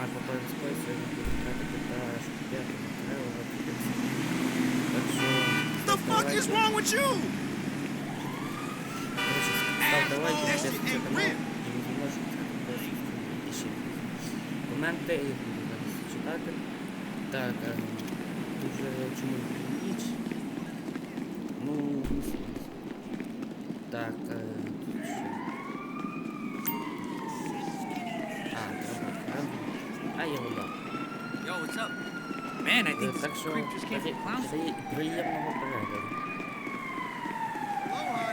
має попасть спой, сьогодні буде тратити та шукати треба подивитися. Так що... The fuck is wrong with you? Короче, ставте лайки, That підписуйтесь shit на ain't канал, real. і не можете і ще коменти, і буду зараз читати. Так, а, тут вже чому ніч. Ну, не сильно. Так, Man, I Е, think Так this що, creep just came при- from Clown при- приємного перегляду. Aloha.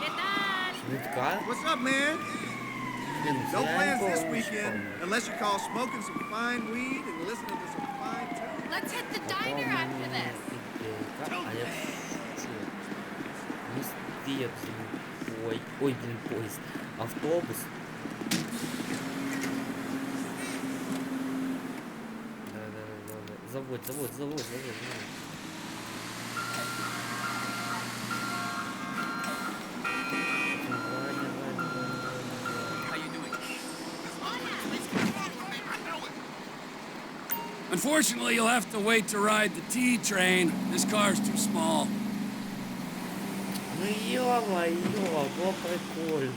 ¿Qué tal? Швидка? What's up, man? Блін, No я plans ніколи this не weekend, шукав. unless you call smoking some fine weed and listening to some fine tunes. Let's hit the diner after this. А я чую. Містія, блін. Ой, ой, блін, поїзд. Автобус. давай, давай. How you doing? Unfortunately, you'll have to wait to ride the T train. This car's too small. Ну ё-моё, було прикольно.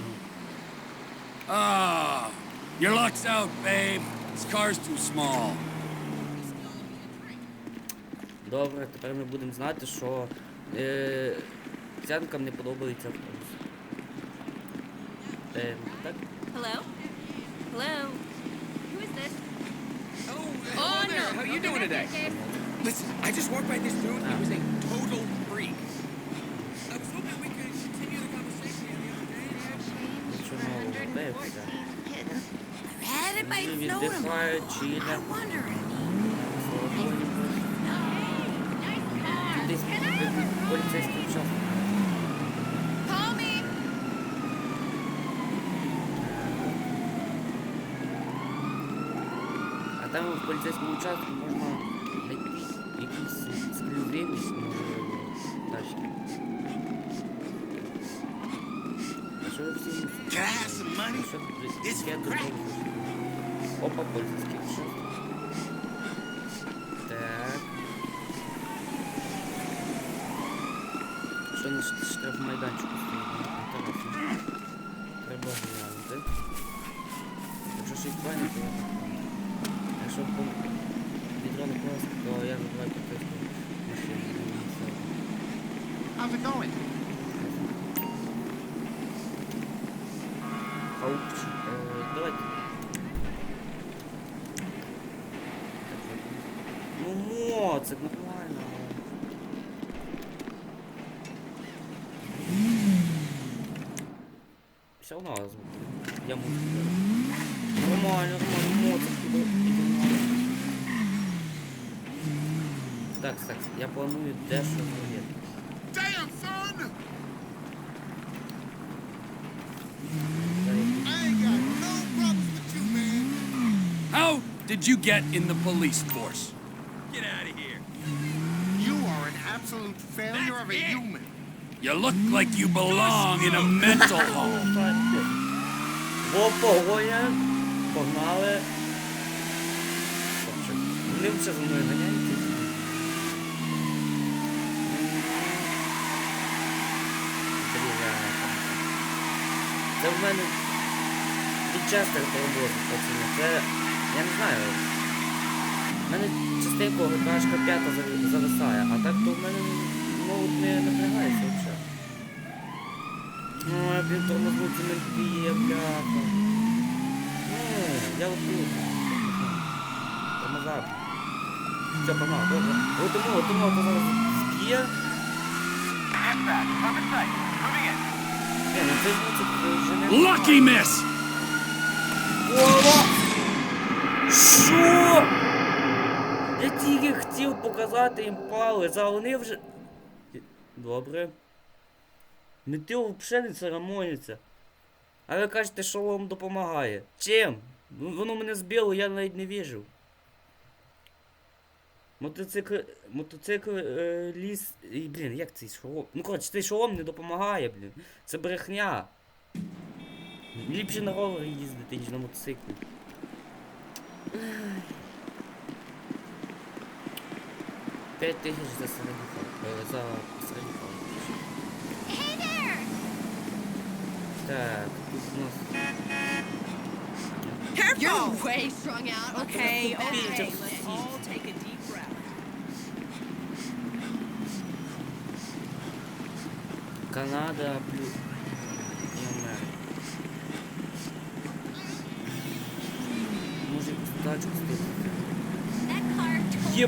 Ah, your luck's out, babe. This car's too small. Добре, тепер ми будемо знати, що е, цянкам не подобається автобус. Е, так? Hello? Hello? Who is this? Oh, Oh, there. no. How you doing today? Listen, I just walked by this dude. He was a total freak. I was hoping we could continue the conversation the other day. Нічого нового вдається. Read it by Люди Snowden. віддихають, I чилять. wonder. під поліцейським участком. Call me. А там в поліцейському участку можна знайти якісь склювлені, можливо, тачки. А що ви всі мусите? Can I Що на ш- штрафмайданчику стоїть? Інтересно. Треба глянути. Якщо щось пані, то... Якщо по відро не класти, то я забираю поліцейську машину. і все. How's it going? Хауч. Е, давайте. Ну моцик, нормально. Все одно звук. Я музику. Нормально, нормально, моцик туди. Так, так, я планую дещо зробити. Damn, son! Та я- I ain't got no problems with you, man. How did you get in the police force? Get out of here. You are an absolute failure of a human. You look like you belong in a mental home. Бо погоня, погнали. Вони за мною ганяються. Це в мене від часто роботи, пацани. Це, я не знаю. В мене частенько ГКшка п'ята зависає, а так то в мене ну, не напрягається. Ой, блін, тормознуться не б'є, бляха. Ну, я от тут. Тормоза. Все, погнав, добре. Ну це ж ну, це вже не... Lucky miss! Ова! Що? Я тільки хотів показати їм палець, а вони вже... Добре. Метео взагалі не церемоніться. А ви кажете, що вам допомагає. Чим? Ну, Воно мене збило, я навіть не вижив. Мотоцикл. Мотоцикл е, ліс. І, блін, як цей шолом? Ну коротше, цей шолом не допомагає, блін. Це брехня. Ліпше на ровері їздити, ніж на мотоциклі. П'ять тисяч за середній е, За середній! Так, тут у нас. You're way strung out. Okay, okay. Just- Let's all take a deep breath. Канада плюс. І Америка. Може якусь тачку стати. That car totally Є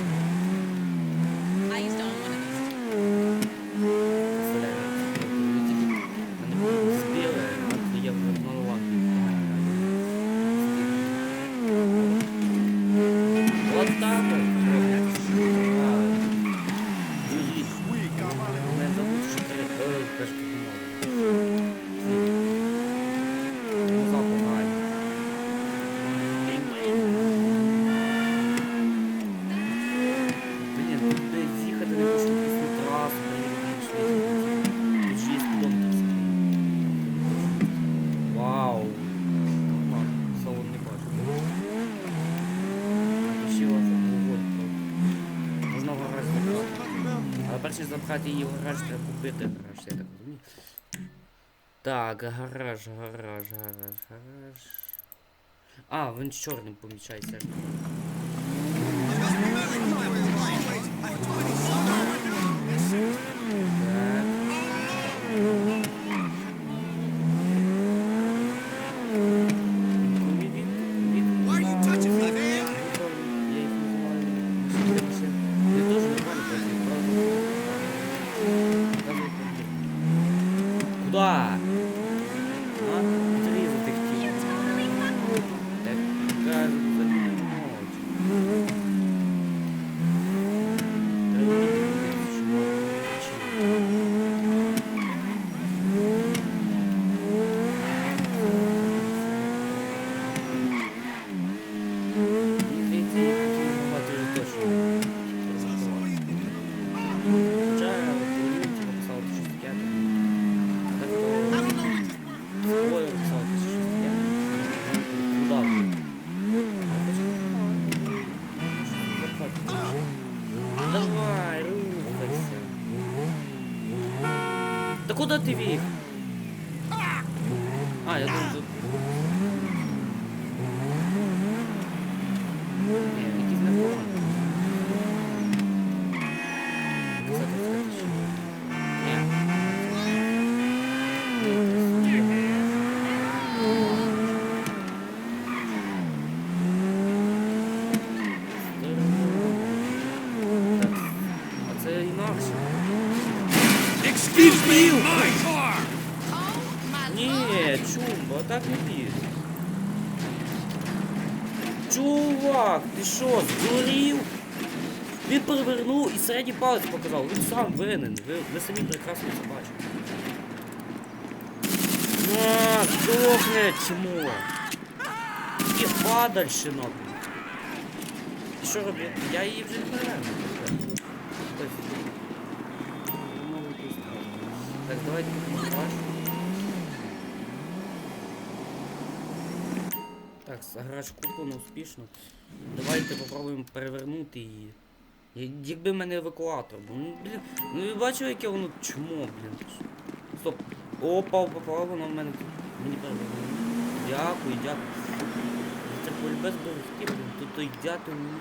запхати її в гараж, треба купити гараж, я так розумію. Так, гараж, гараж, гараж, гараж. А, він чорним помічається. Так. 断 куда ты вих? А, я думаю, тут... Не, якийсь не форма. А це інакше. Excuse me, my car! Oh my Чумба, так не б'є. Чувак, ти що, здурів? Він перевернув і середній палець показав. Він сам винен. Ви, ви самі прекрасно це бачите. На, здохне, чмо. І падальщина. І що робити? Я її вже не поверну. Так, давайте ваш. Так, гараж куплено успішно. Давайте попробуємо перевернути її. Якби в мене евакуатор був. Ну, блін, ну ви бачили, яке воно чмо, блін. Стоп. Опа, попало воно в мене. Мені перевернуло. Дякую, дякую. Це без берегти, блін. Тут той дякую мені.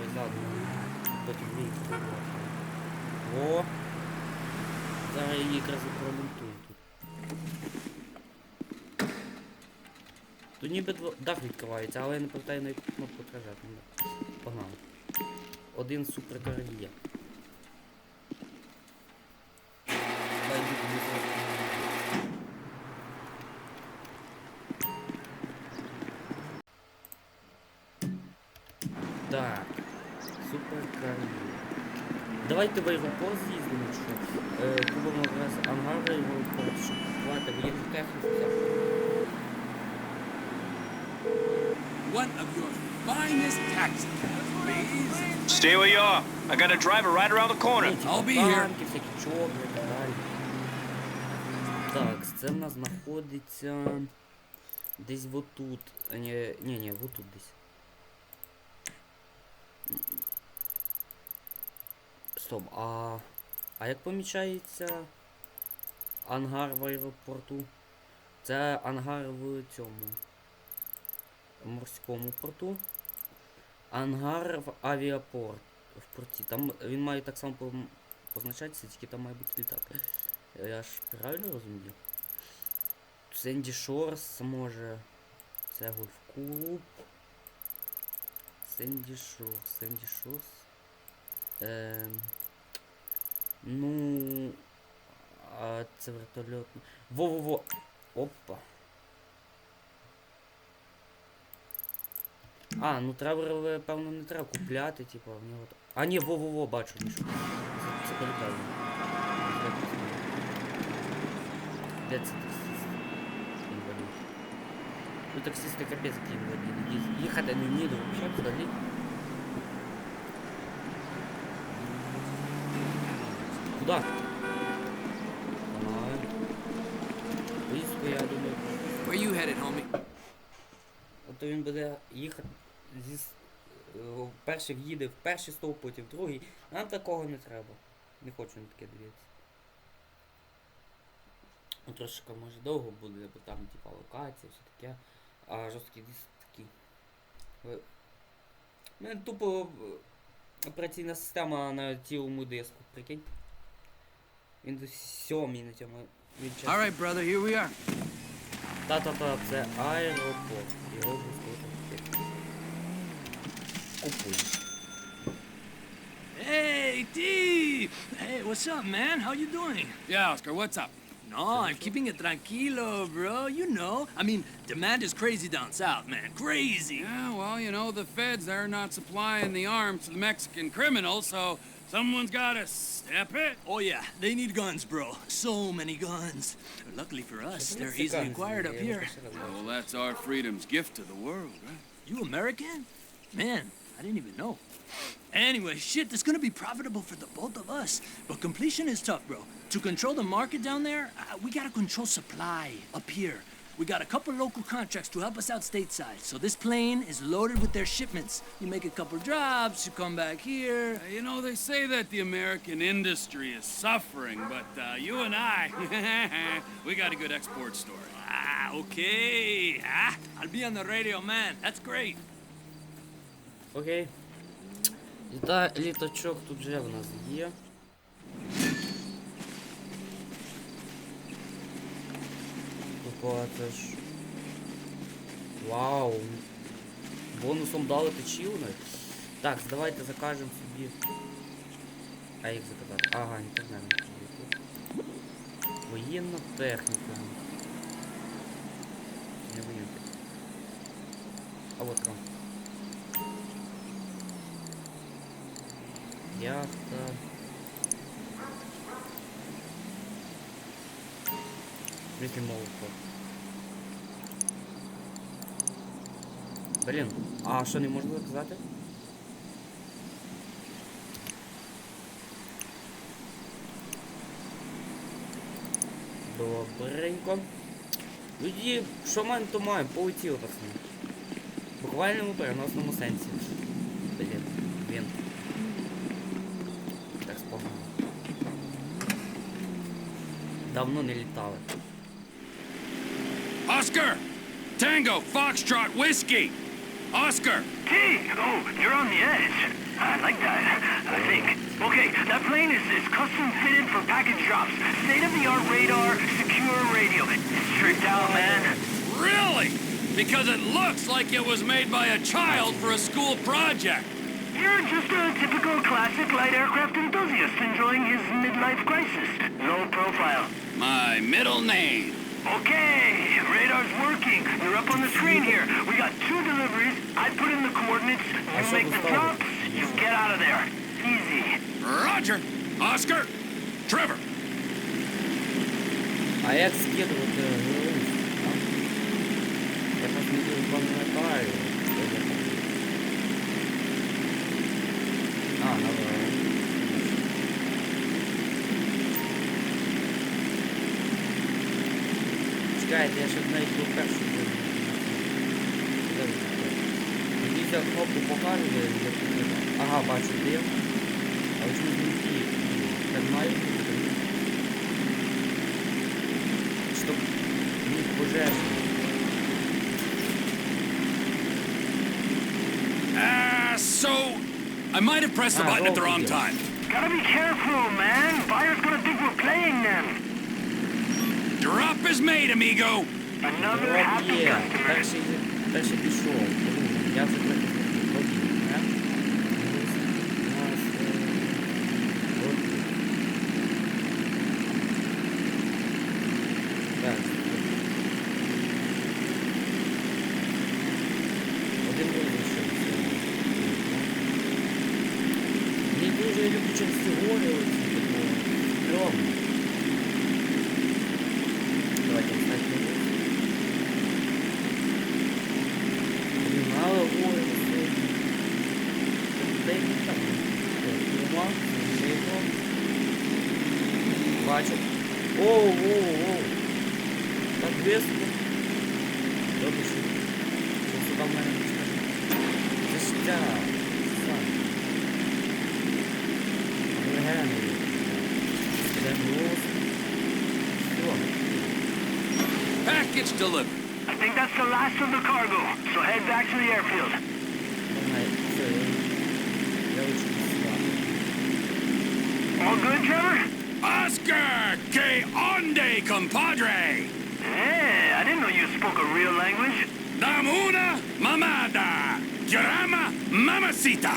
Ой, задом. Потім виїхати. О! Я її якраз і пролентую тут. Тут ніби дво- дах відкривається, але я не пам'ятаю на яку кнопку. Ну, Погнали. Один суперкар є. Так. Супер Давайте в аеропорт з'їздимо, чи що? Е, купимо якраз ангар в аеропорт, щоб купувати воєнну техніку. всяку. One of your finest taxi cabs, please. Stay where you are. I got a driver right around the corner. Ну, типа I'll be here. танки, всякі чопи і так далі. Так, це в нас знаходиться десь вот тут. А, Ні, ні, ні, вот тут десь. Стоп, а. А як помічається ангар в аеропорту? Це ангар в цьому морському порту. Ангар в авіапорт в порті. Там він має так само позначатися, тільки там має бути літак. Я ж правильно розумію? Сенді Шорс може. Це гольф-клуб. Сенді Шорс, Сенді Шорс. Ем, ну. А це вертольот. Во-во-во. Опа. А, ну тревер, певно, не треба купляти, типу, в нього. та- А, ні, во-во-во, бачу, Мішу. Це, це політаю. Де це таксист? Інвалід. Ну таксисти капець які інваліди. Їх- Їхати не вміють взагалі взагалі. Куда? Близько, я думаю. Where you headed, homie? Ото він буде їхати зі е, перший в'їде в перший стовп, потім в другий. Нам такого не треба. Не хочу на таке дивитися. Ну, трошки може довго буде, бо там типа локація, все таке. А жорсткий диск такий. Ви- У мене тупо е, операційна система на цілому диску, прикинь. Він до сьомій на цьому. Він чесно- All right, brother, here we are. Та-та-та, це аеропорт. Його обов'язково там купити. Купуємо. Hey, D! Hey, what's up, man? How you doing? Yeah, Oscar, what's up? No, I'm keeping it tranquilo, bro. You know. I mean, demand is crazy down south, man. Crazy. Yeah, well, you know, the feds, they're not supplying the arms to the Mexican criminals, so someone's gotta step it. Oh, yeah. They need guns, bro. So many guns. Luckily for us, they're easily acquired up here. Well, that's our freedom's gift to the world, right? You American? Man, I didn't even know. Anyway, shit, this gonna be profitable for the both of us. But completion is tough, bro. To control the market down there, uh, we gotta control supply up here. We got a couple local contracts to help us out stateside. So this plane is loaded with their shipments. You make a couple drops, you come back here. Uh, You know, they say that the American industry is suffering, but uh, you and I, we got a good export story. Ah, okay. Ah, I'll be on the radio, man. That's great. Окей. Літа... Літачок тут вже в нас є. Ж. Вау. Бонусом дали точілни. Так, давайте закажемо собі. А як заказати? Ага, інтернет. Воєнна техніка. Не воєнна техніка. А вот там. Яхта. Вісім молоко. Блін, а що не можна заказати? Добренько. Тоді, що маємо, то маємо, полетіли, пацани. В буквальному переносному сенсі. Блін, він. Так спогано. Давно не літали. Oscar! Tango, Foxtrot, Whiskey! Oscar! Hey, oh, you're on the edge. I like that, I think. Okay, that plane is, is custom fitted for package drops. State-of-the-art radar, secure radio. It's tricked out, man. Really? Because it looks like it was made by a child for a school project. You're just a typical classic light aircraft enthusiast enjoying his midlife crisis. Low profile. My middle name. Okay, radar's working. You're up on the screen here. We got two deliveries. I put in the coordinates. А You що make the поставили? drops. Just get out of there. Easy. Roger. Oscar. Trevor. А як скидувати груз? а? Я посмотрел, пам'ятаю. що я там- А, давай. Чекайте, я ще навіть був перший jeszcze chłopu pochali, Aha, patrz, bił. A już mi so I might have pressed the ah, button at the wrong you. time. Gotta be careful, man. Buyer's gonna think we're playing them. Drop is made, amigo. Another happy yeah. customer. Бачу. Оу, оу, оу. Так весело. Добре, що що сюди в мене не скаже. Це ж ця. Сам. Легенди. Йдемо голос. Все. Package delivered. I think that's the last of the cargo. So head back to the airfield. onde, compadre! Hey, I didn't know you spoke a real language. Dame mamada. drama, mamacita.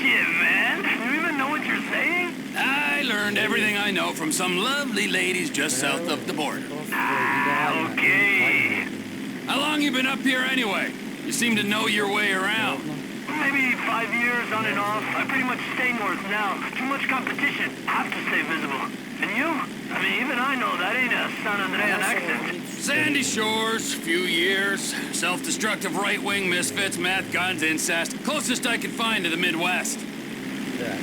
Shit, man. Do you even know what you're saying? I learned everything I know from some lovely ladies just south of the border. Ah, okay. How long you been up here anyway? You seem to know your way around. Maybe five years on and off. I pretty much stay north now. Too much competition. Have to stay visible. And you? I mean, even I know that ain't a San Andrean accent. Sandy Shores, few years. Self-destructive right-wing misfits, math, guns, incest. Closest I could find to the Midwest. Yeah.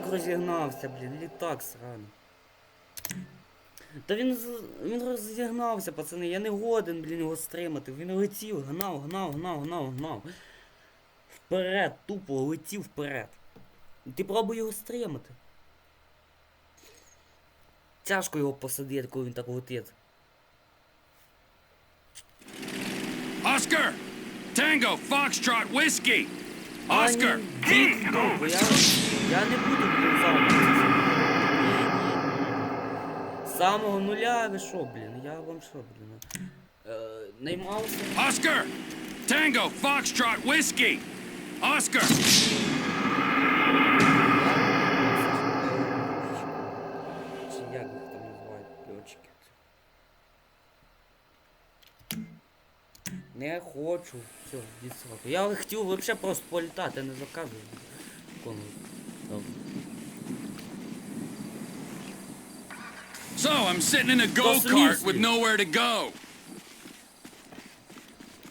Так розігнався, блін, літак сраний. Та він він розігнався, пацани, я не годен, блін, його стримати. Він летів, гнав, гнав, гнав, гнав, гнав. Вперед, тупо летів вперед. Ти пробуй його стримати. Тяжко його посадити, коли він так летить. Oscar! Tango, Foxtrot, Whiskey! Я, я не буду З самого нуля ви що, блін? Я вам що, блін? Е, наймався. Oscar! Tango, Foxtrot, Whiskey! Oscar! Чи як їх там називають льотчики? Не хочу. Все, йди. Я хотів вообще просто політати, не заказую. Добре. So, I'm sitting in a go-kart with nowhere to go.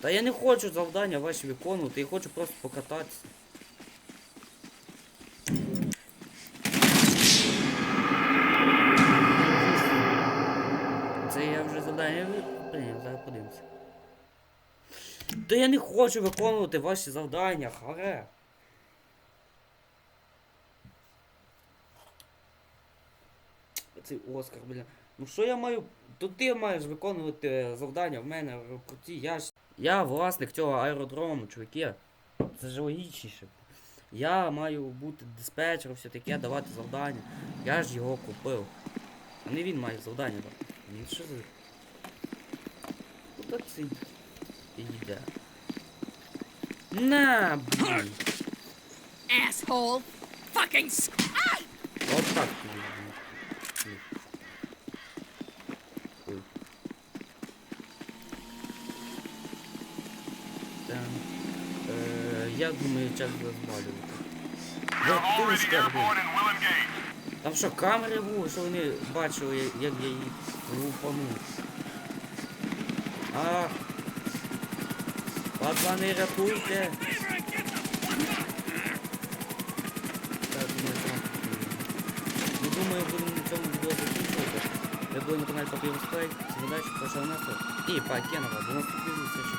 Та я не хочу завдання ваші виконувати, я хочу просто покататися. Це я вже завдання прийняв, зараз подивимося. Та я не хочу виконувати ваші завдання, харе. Цей Оскар, бля. Ну що я маю. То ти маєш виконувати завдання в мене в руці. Я ж. Я власник цього аеродрому, чуваки. Це ж логічніше. Я маю бути диспетчером, все таке, давати завдання. Я ж його купив. А не він має завдання дати. Він що за. Куди це йде? На, блін. Asshole. Fucking ah! От так тобі. Ні. Ой. Так. Я думаю, час розвалювати. Я ти. Там що, камери були, що вони бачили, як я їх лупанув. А. Пацани, рятуйте! Так, там. Ну, думаю, будемо на цьому відео закінчувати. Ви були на каналі Папір Сплей. Всім удачі, пошов нас. І Пакенова. До наступної зустрічі.